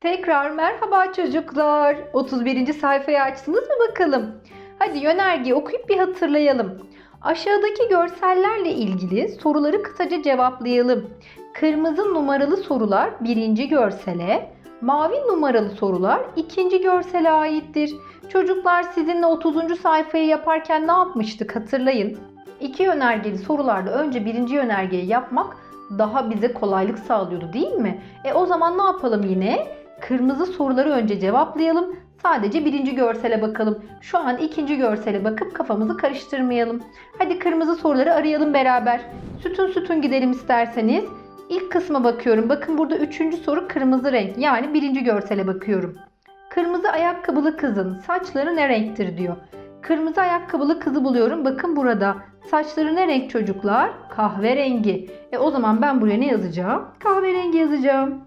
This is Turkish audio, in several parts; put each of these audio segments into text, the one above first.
Tekrar merhaba çocuklar. 31. sayfayı açtınız mı bakalım? Hadi yönergeyi okuyup bir hatırlayalım. Aşağıdaki görsellerle ilgili soruları kısaca cevaplayalım. Kırmızı numaralı sorular birinci görsele, mavi numaralı sorular ikinci görsele aittir. Çocuklar sizinle 30. sayfayı yaparken ne yapmıştık hatırlayın. İki yönergeli sorularda önce birinci yönergeyi yapmak daha bize kolaylık sağlıyordu değil mi? E o zaman ne yapalım yine? Kırmızı soruları önce cevaplayalım. Sadece birinci görsele bakalım. Şu an ikinci görsele bakıp kafamızı karıştırmayalım. Hadi kırmızı soruları arayalım beraber. Sütun sütun gidelim isterseniz. İlk kısma bakıyorum. Bakın burada üçüncü soru kırmızı renk. Yani birinci görsele bakıyorum. Kırmızı ayakkabılı kızın saçları ne renktir diyor. Kırmızı ayakkabılı kızı buluyorum. Bakın burada. Saçları ne renk çocuklar? Kahverengi. E o zaman ben buraya ne yazacağım? Kahverengi yazacağım.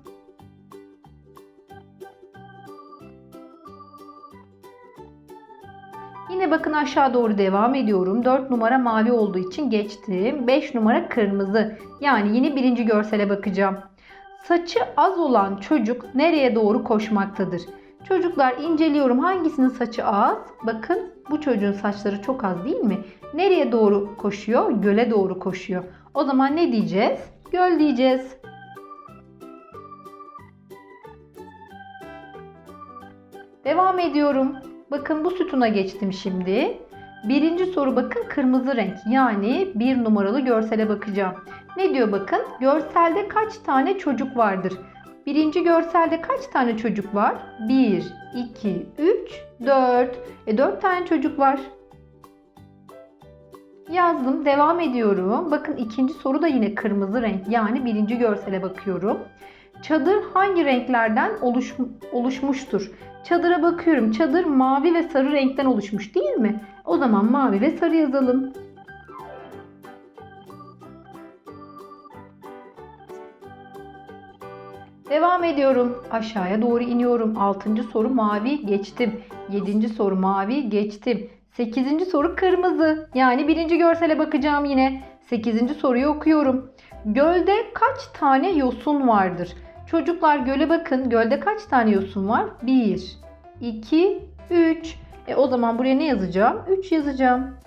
Yine bakın aşağı doğru devam ediyorum. 4 numara mavi olduğu için geçtim. 5 numara kırmızı. Yani yine birinci görsele bakacağım. Saçı az olan çocuk nereye doğru koşmaktadır? Çocuklar inceliyorum hangisinin saçı az? Bakın bu çocuğun saçları çok az değil mi? Nereye doğru koşuyor? Göle doğru koşuyor. O zaman ne diyeceğiz? Göl diyeceğiz. Devam ediyorum. Bakın bu sütuna geçtim şimdi. Birinci soru bakın kırmızı renk. Yani bir numaralı görsele bakacağım. Ne diyor bakın? Görselde kaç tane çocuk vardır? Birinci görselde kaç tane çocuk var? 1, 2, 3, 4. E 4 tane çocuk var. Yazdım. Devam ediyorum. Bakın ikinci soru da yine kırmızı renk. Yani birinci görsele bakıyorum. Çadır hangi renklerden oluş, oluşmuştur? Çadıra bakıyorum. Çadır mavi ve sarı renkten oluşmuş değil mi? O zaman mavi ve sarı yazalım. Devam ediyorum. Aşağıya doğru iniyorum. 6. soru mavi geçtim. 7. soru mavi geçtim. 8. soru kırmızı. Yani birinci görsele bakacağım yine. 8. soruyu okuyorum. Gölde kaç tane yosun vardır? Çocuklar göle bakın. Gölde kaç tane yosun var? 1, 2, 3. E o zaman buraya ne yazacağım? 3 yazacağım.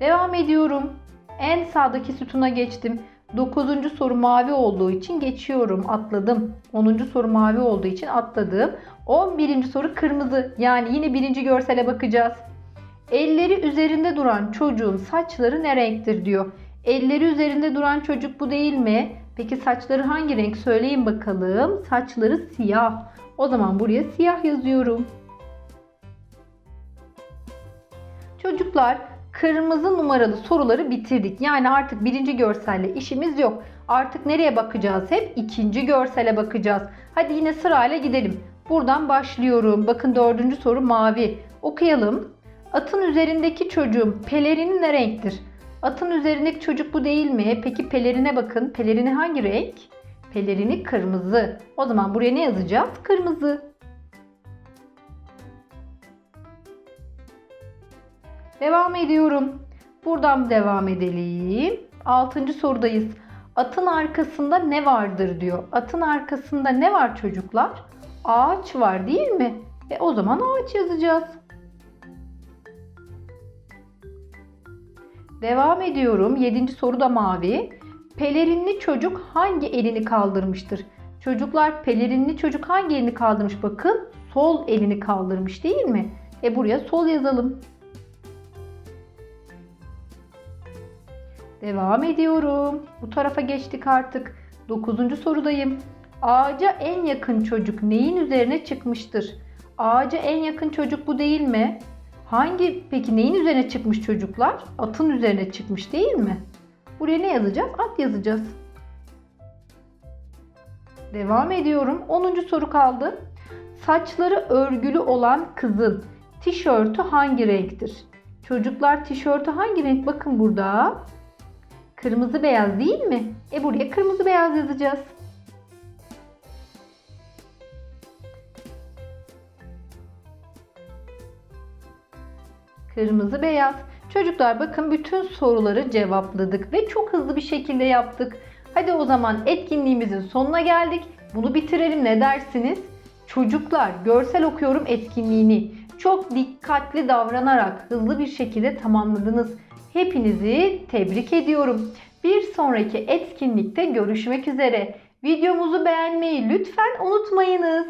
Devam ediyorum. En sağdaki sütuna geçtim. 9. soru mavi olduğu için geçiyorum. Atladım. 10. soru mavi olduğu için atladım. 11. soru kırmızı. Yani yine birinci görsele bakacağız. Elleri üzerinde duran çocuğun saçları ne renktir diyor. Elleri üzerinde duran çocuk bu değil mi? Peki saçları hangi renk söyleyin bakalım. Saçları siyah. O zaman buraya siyah yazıyorum. Çocuklar kırmızı numaralı soruları bitirdik. Yani artık birinci görselle işimiz yok. Artık nereye bakacağız hep? İkinci görsele bakacağız. Hadi yine sırayla gidelim. Buradan başlıyorum. Bakın dördüncü soru mavi. Okuyalım. Atın üzerindeki çocuğun pelerini ne renktir? Atın üzerindeki çocuk bu değil mi? Peki pelerine bakın. Pelerini hangi renk? Pelerini kırmızı. O zaman buraya ne yazacağız? Kırmızı. Devam ediyorum. Buradan devam edelim. Altıncı sorudayız. Atın arkasında ne vardır diyor. Atın arkasında ne var çocuklar? Ağaç var değil mi? E o zaman ağaç yazacağız. Devam ediyorum. Yedinci soru da mavi. Pelerinli çocuk hangi elini kaldırmıştır? Çocuklar pelerinli çocuk hangi elini kaldırmış? Bakın sol elini kaldırmış değil mi? E buraya sol yazalım. Devam ediyorum. Bu tarafa geçtik artık. Dokuzuncu sorudayım. Ağaca en yakın çocuk neyin üzerine çıkmıştır? Ağaca en yakın çocuk bu değil mi? Hangi peki neyin üzerine çıkmış çocuklar? Atın üzerine çıkmış değil mi? Buraya ne yazacağız? At yazacağız. Devam ediyorum. 10. soru kaldı. Saçları örgülü olan kızın tişörtü hangi renktir? Çocuklar tişörtü hangi renk? Bakın burada. Kırmızı beyaz değil mi? E buraya kırmızı beyaz yazacağız. Kırmızı beyaz. Çocuklar bakın bütün soruları cevapladık ve çok hızlı bir şekilde yaptık. Hadi o zaman etkinliğimizin sonuna geldik. Bunu bitirelim ne dersiniz? Çocuklar görsel okuyorum etkinliğini çok dikkatli davranarak hızlı bir şekilde tamamladınız. Hepinizi tebrik ediyorum. Bir sonraki etkinlikte görüşmek üzere. Videomuzu beğenmeyi lütfen unutmayınız.